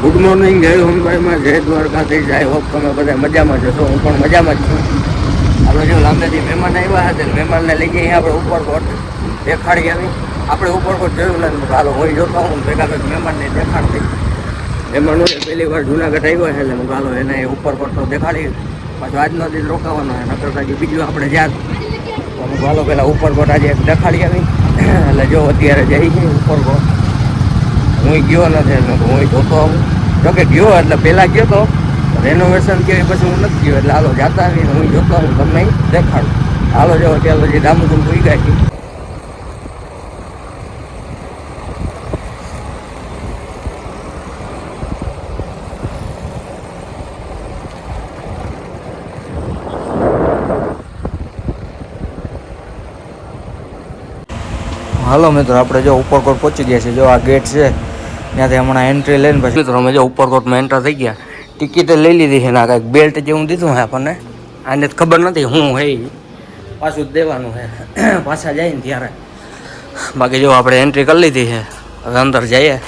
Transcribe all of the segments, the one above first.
Good morning જય હોમભાઈમાં જય દ્વારકાથી જય હોપ, તમે બધા મજામાં જશો હું પણ મજામાં જ છું. આપણે જો લાંબેથી મહેમાન આવ્યા હતા મહેમાનને લઈ જઈએ આપણે ઉપરકોટ. દેખાડી આવી આપણે ઉપરકોટ જોયું નથી. હાલો હોય જોતો હું ભેગા ભેગ મહેમાનને દેખાડતી મહેમાનો પહેલી વાર જુનાગઢ આવ્યો છે એટલે હું હાલો એને ઉપરકોટ તો દેખાડી. પાછો આજનો દિવસ રોકાવાનો છે, નકર હજી બીજું આપણે જ્યાં. તો હું હાલો પહેલાં ઉપરકોટ આજે દેખાડી આવી એટલે જો અત્યારે જઈ છે ઉપરકોટ. હું ગયો નથી હું જોતો આવું. જોકે ગયો એટલે પહેલાં ગયો તો રેનોવેશન કે પછી હું નથી ગયો, એટલે હાલો જાતા આવીને હું જોતો આવું, તમને દેખાડું. હાલો જો, અત્યારે પછી દામોદમ પૂઈ ગયા છે. હાલો મિત્રો, આપણે જો ઉપરકોટ પહોંચી ગયા છે, જો આ ગેટ છે. ત્યાંથી હમણાં એન્ટ્રી લઈને પછી મિત્રો, અમે જો ઉપરકોટમાં એન્ટર થઈ ગયા. ટિકિટ લઈ લીધી છે ને કાંઈક બેલ્ટ જેવું દીધું હે આપણને. આને ખબર નથી હું હે પાછું દેવાનું છે. પાછા જાય ને ત્યારે. બાકી જો આપણે એન્ટ્રી કરી લીધી છે, હવે અંદર જઈએ.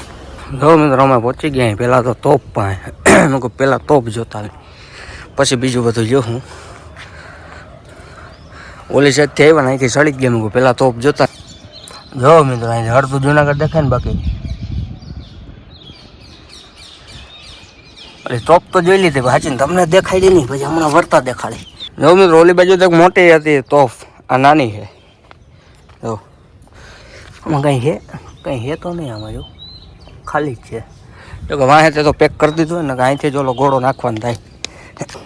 જો મિત્રો, અમે પહોંચી ગયા પહેલાં તો તોપ પાસે. મેં કહું પહેલાં તોપ જોતા પછી બીજું બધું જો હું. ઓલી સાઈડથી આવ્યા ને અહીંથી સડી ગયા. મેં કહું પહેલાં તોપ જોતા. જો મિત્રો, અહીંથી અડધું જુનાગઢ દેખાય ને બાકી. અરે ટોપ તો જોઈ લીધી હાચી તમને દેખાડી નહીં પછી હમણાં વર્તા દેખાડી. જો મિત્રો ઓલી બાજુ તો મોટી હતી તોફ આ નાની છે. જો. આમાં કંઈ છે કંઈ છે તો નહીં આમાં જો. ખાલી જ છે. જો કે વાંહે તો પેક કરી દીધું ને કે અહીંથી જ ઓલો ઘોડો નાખવાનો થાય.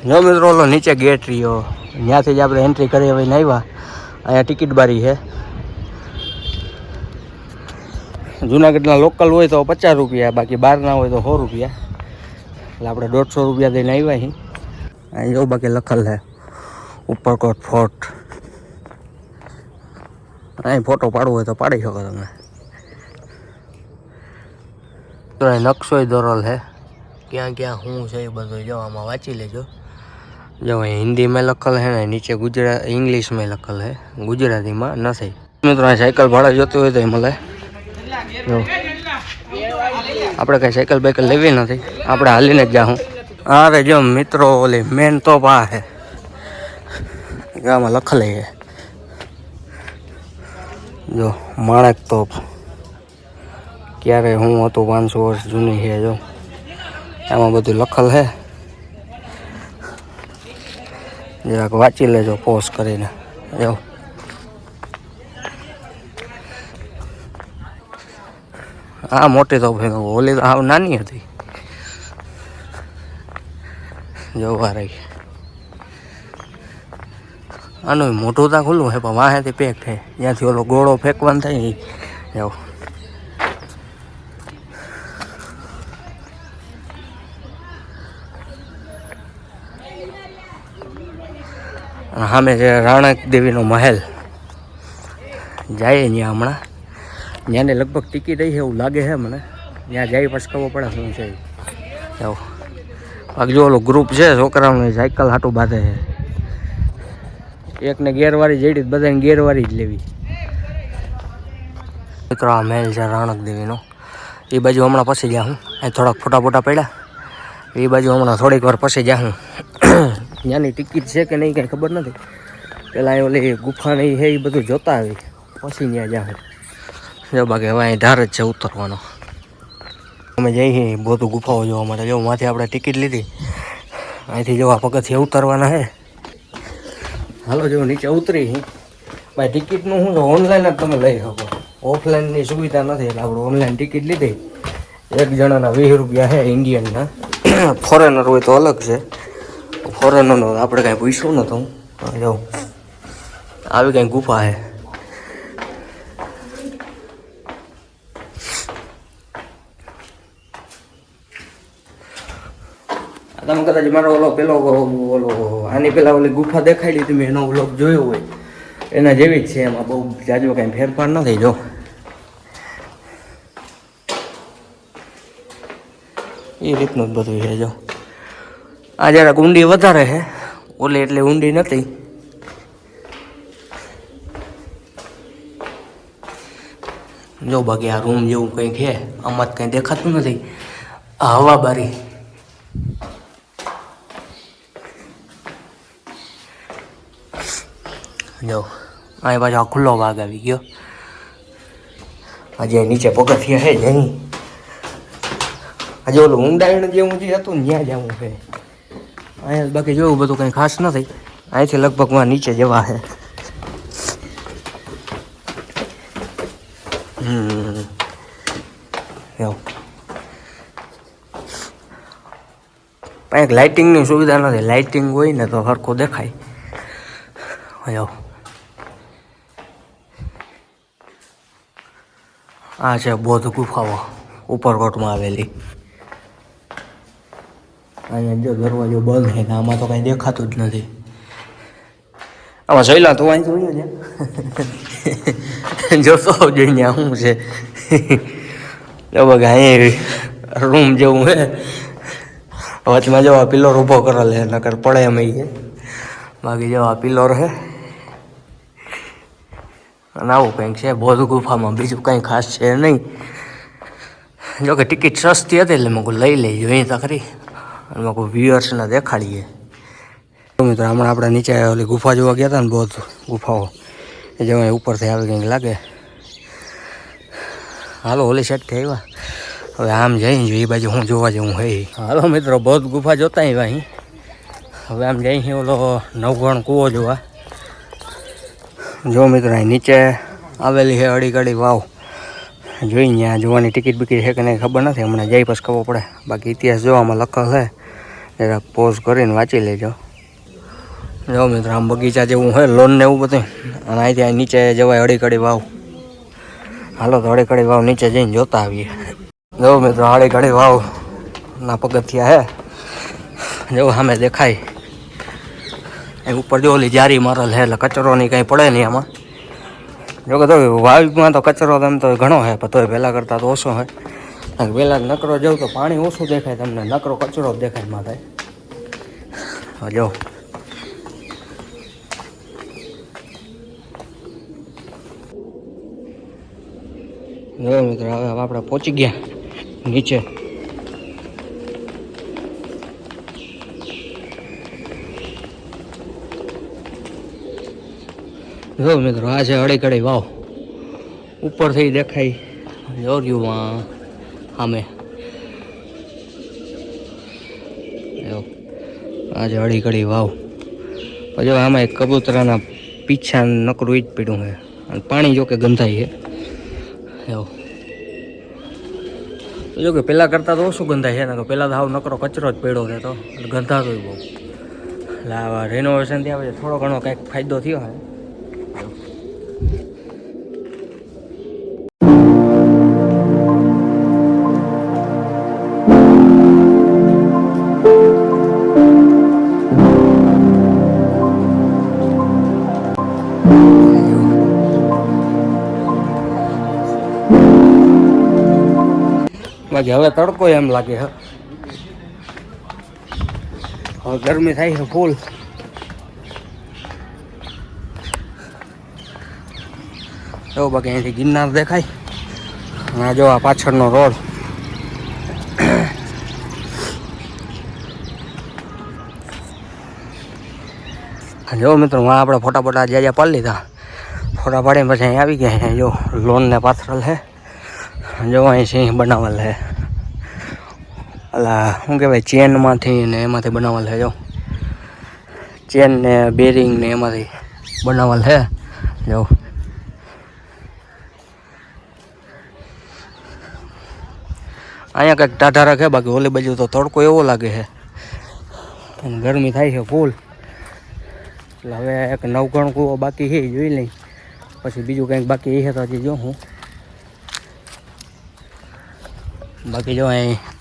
જો મિત્રો ઓલો નીચે ગેટ રહ્યો. ત્યાંથી જ આપણે એન્ટ્રી કરી હવે આવ્યા. અહીંયા ટિકિટ બારી છે. જુનાગઢના લોકલ હોય તો પચાસ રૂપિયા બાકી બહારના હોય તો સો રૂપિયા. એટલે આપણે દોઢસો રૂપિયા દઈને આવ્યા છીએ. અહીં જો બાકી લખેલ છે. ઉપરકોટ ફોર્ટ અહીં ફોટો પાડવો હોય તો પાડી શકો તમે. તો અહીં નકશોય દોરેલ છે. ક્યાં ક્યાં શું છે એ બધું જો આમાં વાંચી લેજો. જો અહીં હિન્દીમાં લખેલ છે ને નીચે ગુજરાત ઇંગ્લિશમાં લખેલ છે. ગુજરાતીમાં નથી. મિત્રો અહીં સાયકલ ભાડે જોતી હોય તો એ મળે જો. આપણે કઈ સાયકલ બાઇકલ લેવી નથી. આપણે હાલીને જ જાઉં અરે જો મિત્રો, ઓલી મેન તોપ આ છે આમાં લખેલી છે જો, માણેક તોપ ક્યારે હું હતું પાંચસો વર્ષ જૂની છે જો. એમાં બધું લખેલ છે જરાક વાંચી લેજો પોસ્ટ કરીને. જો. હા મોટી તો ભાઈ ઓલી તો હાવ નાની હતી. જોવા રહી આનું મોટું ત્યાં ખુલ્લું છે પણ વાહેથી પેક છે જ્યાંથી ઓલો ગોળો ફેંકવાનો થાય ને જાવ સામે છે રાણક દેવીનો મહેલ. જાય ત્યાં હમણાં. ત્યાંની લગભગ ટિકિટ છે એવું લાગે છે મને. ત્યાં જાય પછી ખબર પડે શું છે જાઓ. બાકી જો ઓલું ગ્રુપ છે, છોકરાઓને સાયકલ હાટું બાંધે છે. એકને ગેરવાળી જડી બધાને ગેરવાળી જ લેવી. મિત્રો આ મહેલ છે રાણક દેવીનો. એ બાજુ હમણાં પછી જ્યાં હું. અહીં થોડાક ફોટા ફોટા પડ્યા. એ બાજુ હમણાં થોડીક વાર પછી જ્યાં હું. ત્યાંની ટિકિટ છે કે નહીં કંઈ ખબર નથી. પેલા એ ઓલી ગુફા ને છે એ બધું જોતા આવી. પછી ત્યાં જ્યાં જો બાકી હવે અહીં ધાર જ છે ઉતરવાનો. અમે જઈએ બધું ગુફાઓ જોવા માટે. જો, માથે આપણે ટિકિટ લીધી. અહીંથી જો આ પગથિયા ઉતરવાના છે હાલો, જો, નીચે ઉતરી ભાઈ, ટિકિટનું શું છે? ઓનલાઈન જ તમે લઈ શકો. ઓફલાઈનની સુવિધા નથી, એટલે આપણે ઓનલાઈન ટિકિટ લીધી. એક જણાના વીસ રૂપિયા છે ઇન્ડિયનના. ફોરેનર હોય તો અલગ છે. ફોરેનરનો આપણે કાંઈ પૂછ્યું નહોતું. જો, આવી કાંઈ ગુફા છે આ કદાચ મારો ઓલો પેલો, ઓલો આની પેલા ઓલી ગુફા દેખાડી તમે એનો વ્લોગ જોયો હોય. એના જેવી જ છે એમાં બહુ જાજો કાંઈ ફેરફાર નથી જો. એ રીતનું જ બધું છે, જો. આ જરાક ઊંડી વધારે છે. ઓલી એટલે ઊંડી નથી. જો બાકી આ રૂમ જેવું કંઈક છે, આમાં જ કંઈ દેખાતું નથી. આ હવા જો અહીં પાછો ખુલ્લો ભાગ આવી ગયો. આજે નીચે પગથિયા છે જ અહીં આજે ઓલું ઊંડાણ જેવું જે હતું ત્યાં જવું છે. અહીંયા બાકી જોયું, બધું કંઈ ખાસ નથી. અહીંથી લગભગમાં નીચે જવા છે. પણ લાઇટિંગની સુવિધા નથી. લાઇટિંગ હોય ને તો સરખું દેખાય. એવું આ છે બૌદ્ધ ગુફાઓ, ઉપરકોટમાં આવેલી. અહીંયા જો દરવાજો બંધ છે ને, આમાં તો કાંઈ દેખાતું જ નથી. આમાં જોઈલા તો અહીં જોયું છે જોતો જોઈને શું છે. બગા અહીં રૂમ જેવું હે વચમાં જો આ પિલ્લર ઊભો કરેલ છે, નકર પડે એમ બાકી જેવા પિલ્લર છે. અને આવું કંઈક છે, બૌદ્ધ ગુફામાં બીજું કંઈ ખાસ છે નહીં. જોકે ટિકિટ સસ્તી હતી એટલે મેં લઈ લઈ જોઈએ તો ખરી. અને મેં કોઈ વ્યુઅર્સને દેખાડીએ. મિત્રો, હમણાં આપણે નીચે ઓલી ગુફા જોવા ગયા હતા ને બૌદ્ધ ગુફાઓ, એ જેમાં ઉપરથી આવી કંઈક લાગે. હાલો, ઓલી સાઈડથી આવ્યા. હવે આમ જઈને જોઈએ, એ બાજુ હું જોવા જેવું હે હાલો મિત્રો, બૌદ્ધ ગુફા જોતા અહીં. હવે આમ જઈ ઓલો નવગણ કૂવો જોવા. જો મિત્રો, અહીં નીચે આવેલી છે અડી ઘડી વાવ. જોઈ ત્યાં જોવાની ટિકિટ બિકિટ છે કે નહીં ખબર નથી, હમણાં જઈ પછી ખબર પડે. બાકી ઇતિહાસ જોવામાં લખેલ છે. જરા પોઝ કરીને વાંચી લેજો. જો મિત્રો, આમ બગીચા જેવું હોય લોન ને એવું બધું. અને અહીંથી અહીં નીચે જવાય અડી ઘડી વાવ. હાલો તો અડી ઘડી વાવ નીચે જઈને જોતા આવીએ. જો મિત્રો અડી ઘડી વાવ ના પગથિયા હે જો સામે દેખાય. એ ઉપર જો ઓલી જારી મારલ છે એટલે કચરો નહીં કંઈ પડે નહીં આમાં. જો કે તો વાવમાં તો કચરો તેમ તો ઘણો હે પણ તોય પહેલાં કરતાં તો ઓછો કે પહેલાં નકરો જવું તો પાણી ઓછું દેખાય તમને નકરો કચરો જ દેખાય માથે હા, જો. જો મિત્રો હવે આપણે પહોંચી ગયા નીચે. જો મિત્રો, આ છે અડી કડી વાવ. ઉપરથી દેખાય જોર્યુંમાં સામે. આ છે અડી કડી વાવ પછી આમાં એક કબૂતરાના પીછા નકરું જ પીડું છે અને પાણી જો કે ગંધાય છે એવું જો કે પહેલાં કરતાં તો ઓછું ગંધાય છે ને કે પહેલાં તો હાવ નકરો કચરો જ પડ્યો છે તો એટલે ગંધાતો બહુ એટલે આવા રેનોવેશન આવે થોડો ઘણો કંઈક ફાયદો થયો હોય બાકી હવે તડકો એમ લાગે છે હવે ગરમી થાય છે ફૂલ જો બાકી અહીંથી ગિરનાર દેખાય. આ જો આ પાછળનો રોડ. જો મિત્રો માં આપણે ફોટા ફોટા જ્યાં જ્યાં પાડી લીધા. ફોટા પાડીને પછી અહીં આવી ગયા જો લોનને પાથરલ છે. જો અહીં સિંહ બનાવેલ છે. અલા શું કહેવાય, ચેનમાંથી ને એમાંથી બનાવેલ છે, જો. ચેન ને બેરિંગ ને એમાંથી બનાવેલ છે, જો. અહીંયા કંઈક ટાઢા રાખે, બાકી ઓલી બાજુ તો તડકો એવો લાગે છે. અને ગરમી થાય છે ફૂલ. એટલે હવે એક નવગણ કૂવો બાકી છે એ જોઈ લઈ. પછી બીજું કંઈક બાકી છે તો હજી જો હું. બાકી જો અહીં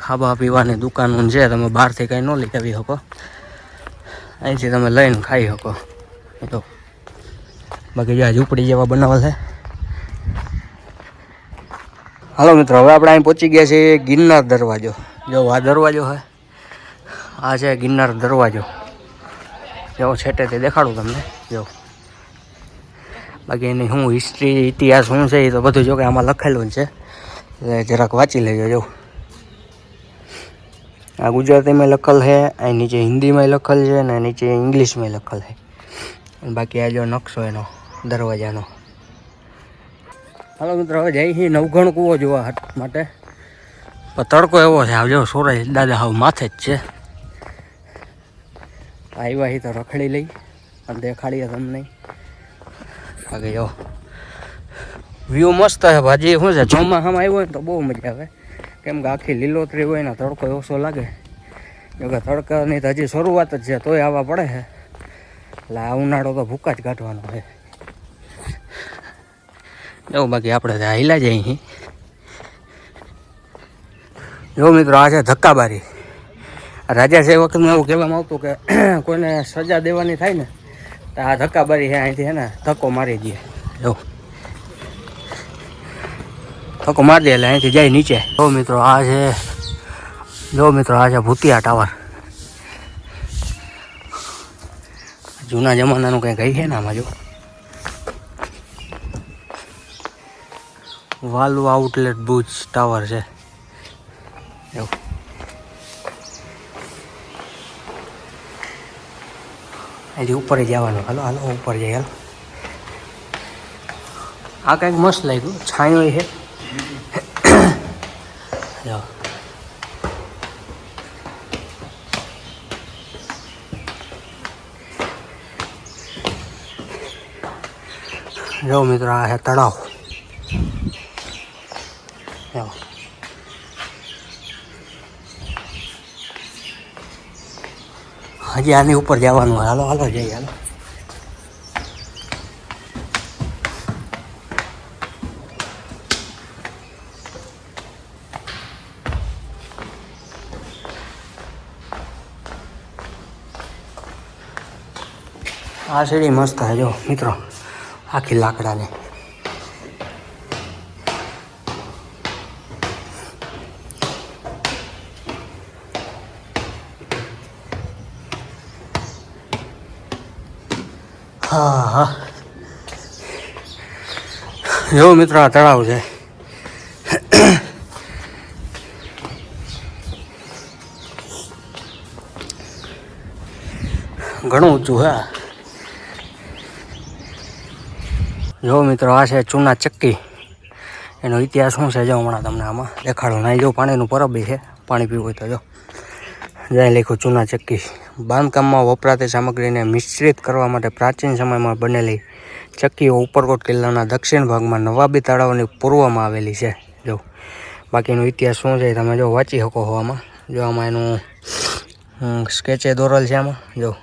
ખાવા પીવાની દુકાન છે, તમે બહારથી કંઈ ન લઈ આવી શકો. અહીંથી તમે લઈને ખાઈ શકો. તો બાકી જો ઝૂંપડી જેવા બનાવેલ છે. હાલો મિત્રો, હવે આપણે અહીં પહોંચી ગયા છીએ ગિરનાર દરવાજો. જો આ દરવાજો છે, આ છે ગિરનાર દરવાજો. જો છેટેથી દેખાડું તમને. જો. બાકી એની શું હિસ્ટ્રી ઇતિહાસ શું છે એ તો બધું જો કે આમાં લખેલું છે. એટલે જરાક વાંચી લેજો, જો. આ ગુજરાતીમાં લખલ છે અહીં નીચે હિન્દીમાં લખલ છે, અને નીચે ઇંગ્લિશમાં લખલ છે. બાકી આ જો નકશો એનો, દરવાજાનો. હાલો મિત્રો, હવે જઈ છીએ નવઘણ કૂવો જોવા માટે. તડકો એવો છે આવજો સોરાય દાદા હાવ માથે જ છે. આવ્યા હી તો રખડી લઈ અને દેખાડીએ તમને. આગળ જો વ્યૂ મસ્ત છે, ભાજી શું છે, ચોમાસામાં આવ્યો ને તો બહુ મજા આવે. કેમ કે આખી લીલોતરી હોય ને તડકો ઓછો લાગે. જો કે તડકાની તો હજી શરૂઆત જ છે, તોય આવવા પડે છે. એટલે આ ઉનાળો તો ભૂકા જ કાઢવાનો છે. જો બાકી આપણે ત્યાં હાઈલા જઈએ અહીં. જો મિત્રો, આ છે ધક્કાબારી. રાજા છે વખતમાં એવું કહેવામાં આવતું કે કોઈને સજા દેવાની થાય ને, તો આ ધક્કાબારી છે અહીંથી છે ને, ધક્કો મારી દે. જો ધક્કો મારી દે એટલે અહીંથી જાય નીચે. જો મિત્રો, આ છે, જો મિત્રો, આ છે ભૂતિયા ટાવર જૂના જમાનાનું કંઈ ગઈ છે ને આમાં, જો? વાલુ આઉટલેટ ભુજ ટાવર છે. એવું અહીંથી ઉપર જવાનું. હાલો હાલો, ઉપર જઈએ, હાલો. આ કંઈક મસ્ત લાગ્યું. છાંયો છે. જો જો મિત્રો આ છે તળાવ. હજી આની ઉપર જવાનું. હાલો હાલો જઈએ હાલો. આ સીડી મસ્ત છે, જો, મિત્રો. આખી લાકડાની. જો, મિત્રો, આ તળાવ છે. ઘણું ઊંચું, હે આ. જો મિત્રો, આ છે ચૂના ચક્કી. એનો ઇતિહાસ શું છે? જો હમણાં તમને આમાં દેખાડો. ના, જો પાણીનું પરબ છે. પાણી પીવું હોય તો જો. જ્યાં લખ્યું ચૂના ચક્કી. બાંધકામમાં વપરાતી સામગ્રીને મિશ્રિત કરવા માટે પ્રાચીન સમયમાં બનેલી ચક્કીઓ ઉપરકોટ કિલ્લાના દક્ષિણ ભાગમાં નવાબી તળાવની પૂર્વમાં આવેલી છે. જો. બાકીનો ઇતિહાસ શું છે તમે જો વાંચી શકો હો આમાં. જો આમાં એનું સ્કેચે દોરેલ છે આમાં. જો.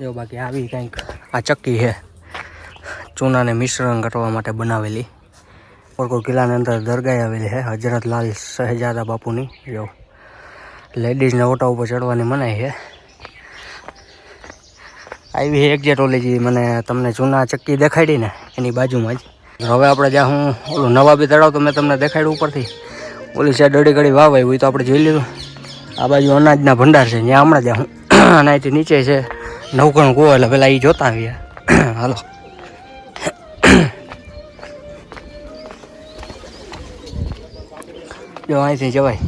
જો બાકી આવી કંઈક આ ચક્કી છે. ચૂનાને મિશ્રણ કરવા માટે બનાવેલી. ઓરકો કિલ્લાની અંદર દરગાહ આવેલી છે. હજરત લાલ શહેજાદા બાપુની. જો લેડીઝને ઓટા ઉપર ચડવાની મનાઈ છે. આવી છે એક્ઝેક્ટ ઓલી જે મને તમને ચૂના ચક્કી દેખાડી ને એની બાજુમાં જ. હવે આપણે જ્યાં હું ઓલું નવાબી તળાવ તો મેં તમને દેખાડ્યું ઉપરથી. ઓલી સાઈડ અડી ઘડી વાવ હોય તો આપણે જોઈ લીધું. આ બાજુ અનાજના ભંડાર છે. ત્યાં હમણાં જ્યાં હું અને અહીંથી નીચે છે. નવગણ કુવો એટલે પેલા એ જોતા આવીએ. હાલો. જો અહીંથી જવાય.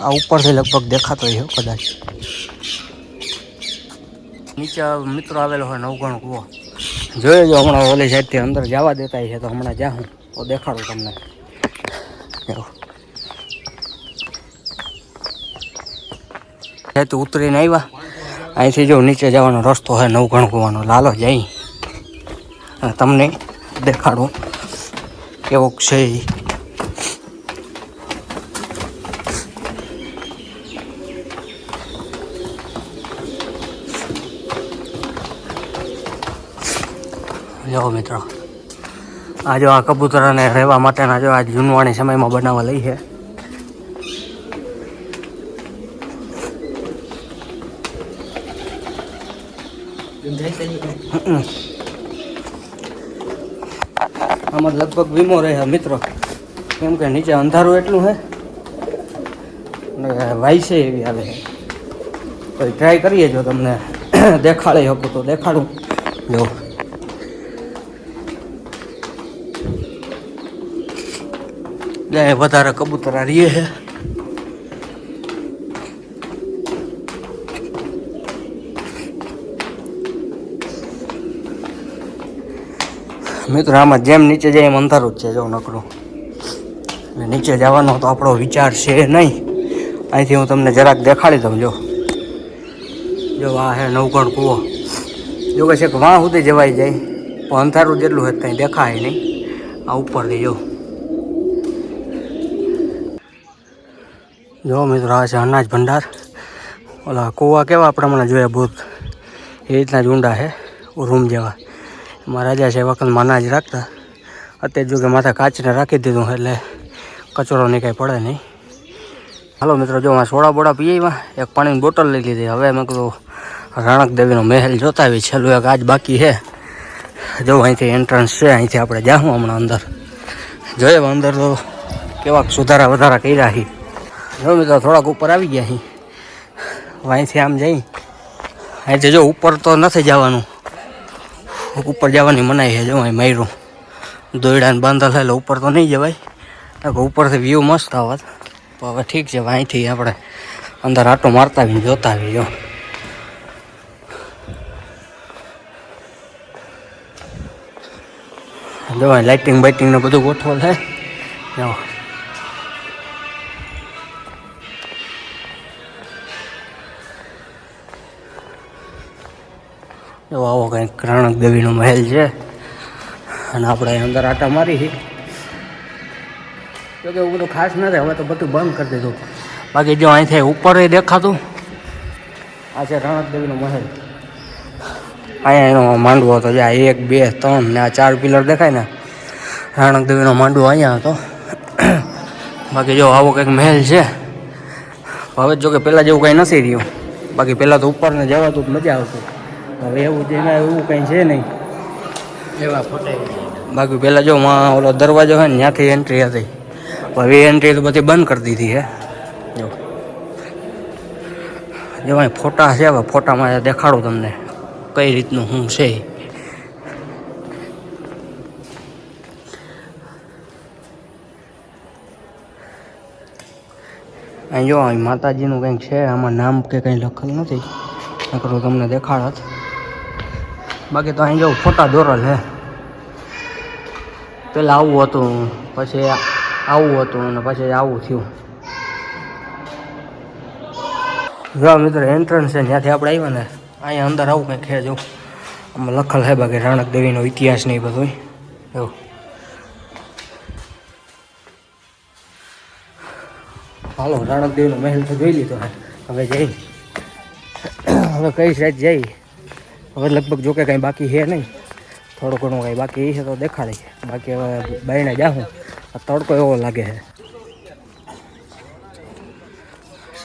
આ ઉપરથી લગભગ દેખાતો છે કદાચ. નીચે મિત્રો આવેલો હોય નવગણ કૂવો જોયો જો હમણાં ઓલી સાઈડથી અંદર જવા દેતા છે તો હમણાં જાઉં તો દેખાડું તમને. જો. તો ઉતરીને આવ્યા અહીંથી જો નીચે જવાનો રસ્તો હોય નવગણ કૂવાનો લાલો જઈ અને તમને દેખાડું. કેવો છે જો મિત્રો. આ જો આ કબૂતરાને રહેવા માટેના જો આ જૂનવાણી સમયમાં બનાવવા લઈ છે. આમાં લગભગ વીમો રહે મિત્રો. કેમ કે નીચે અંધારું એટલું હે વાય છે એવી આવે તો ટ્રાય કરીએ જો તમને દેખાડે શકું તો દેખાડું. જો. વધારે કબૂતરા રીએ છે. મિત્રો, આમાં જેમ નીચે જાય એમ અંધારું જ છે, જો નકરું. અને નીચે જવાનો તો આપણો વિચાર છે નહીં. અહીંથી હું તમને જરાક દેખાડી દઉં, જો. જો આ હે નવગઢ કૂવો. જો કે છે કે વાં સુધી જવાઈ જાય, પણ અંધારું જેટલું હોય કંઈ દેખાય નહીં. આ ઉપરથી, જો. જો મિત્રો, આ છે અનાજ ભંડાર. ઓલા કૂવા કેવા પ્રમાણે જોયા ભૂત. એ રીતના જ ઊંડા છે રૂમ જેવા. રાજા છે એ વખતમાં અનાજ રાખતા. અત્યારે જો કે માથા કાચને રાખી દીધું એટલે કચરો નહીં કાંઈ પડે નહીં. હાલો મિત્રો, જો સોડા બોડા પીએ એક પાણીની બોટલ લઈ લીધી. હવે મેં કીધું, રાણક દેવીનો મહેલ જોતા આવી છેલ્લું એક આજ બાકી છે. જો અહીંથી એન્ટ્રન્સ છે, અહીંથી આપણે જાઉં હમણાં અંદર. જોઈએ અંદર તો કેવાક સુધારા વધારા કર્યા છે. જો મિત્રો, થોડાક ઉપર આવી ગયા અહીં અહીંથી આમ જઈ. અહીંથી જો ઉપર તો નથી જવાનું. ઉપર જવાની મનાઈ છે જવાય માર્યું દોયડાને થાય એટલે ઉપર તો નહીં જવાય. ઉપરથી વ્યૂ મસ્ત આવત પણ હવે ઠીક છે અહીંથી આપણે અંદર આટો મારતા આવીને જોતા આવી જો. લાઇટિંગ બાઇટિંગ ને બધું ગોઠવલ થાય. જો. જો આવો કંઈક રાણક દેવીનો મહેલ છે. અને આપણે અંદર આટા મારી છે જો કે એવું બધું ખાસ નથી હવે તો બધું બંધ કરી દીધું. બાકી જો અહીંથી ઉપર દેખાતું, આ છે રાણક દેવીનો મહેલ. અહીંયા એનો માંડવો હતો, જે એક, બે, ત્રણ ને આ ચાર પિલર દેખાય ને, રાણક દેવીનો માંડવો અહીંયા હતો. બાકી જો આવો કંઈક મહેલ છે. હવે જો કે પહેલાં જેવું કંઈ નથી રહ્યું. બાકી પહેલાં તો ઉપરને જવાતું મજા આવતી. હવે એવું જેના એવું કંઈ છે નહીં. એવા ફોટે બાકી પહેલાં જો માં ઓલો દરવાજો હોય ને ત્યાંથી એન્ટ્રી હતી. હવે એ એન્ટ્રી તો બધી બંધ કરી દીધી હે. જો. જો અહીં ફોટા છે હવે ફોટામાં દેખાડું તમને કઈ રીતનું શું છે. અહીં જો અહીં માતાજીનું કંઈક છે આમાં નામ કે કંઈ લખેલું નથી. નકરું તમને દેખાડત. બાકી તો અહીં જો ફોટા દોરલ હે પેલા આવું હતું, પછી આવું હતું અને પછી આવું થયું. જો મિત્રો એન્ટ્રન્સ છે ત્યાંથી આપણે આવ્યા ને, અહીંયા અંદર આવું કંઈક છે જો. આમાં લખલ છે બાકી રાણક દેવીનો ઇતિહાસ ને એ બધું એવું હાલો, રાણક દેવીનો મહેલ તો જોઈ લીધો હવે જઈ. હવે કઈ સાઈડ જઈ? હવે લગભગ જો કે કંઈ બાકી છે નહીં. થોડું ઘણું કંઈ બાકી છે તો દેખાડે બાકી હવે બાયણે જાઉં તડકો એવો લાગે છે.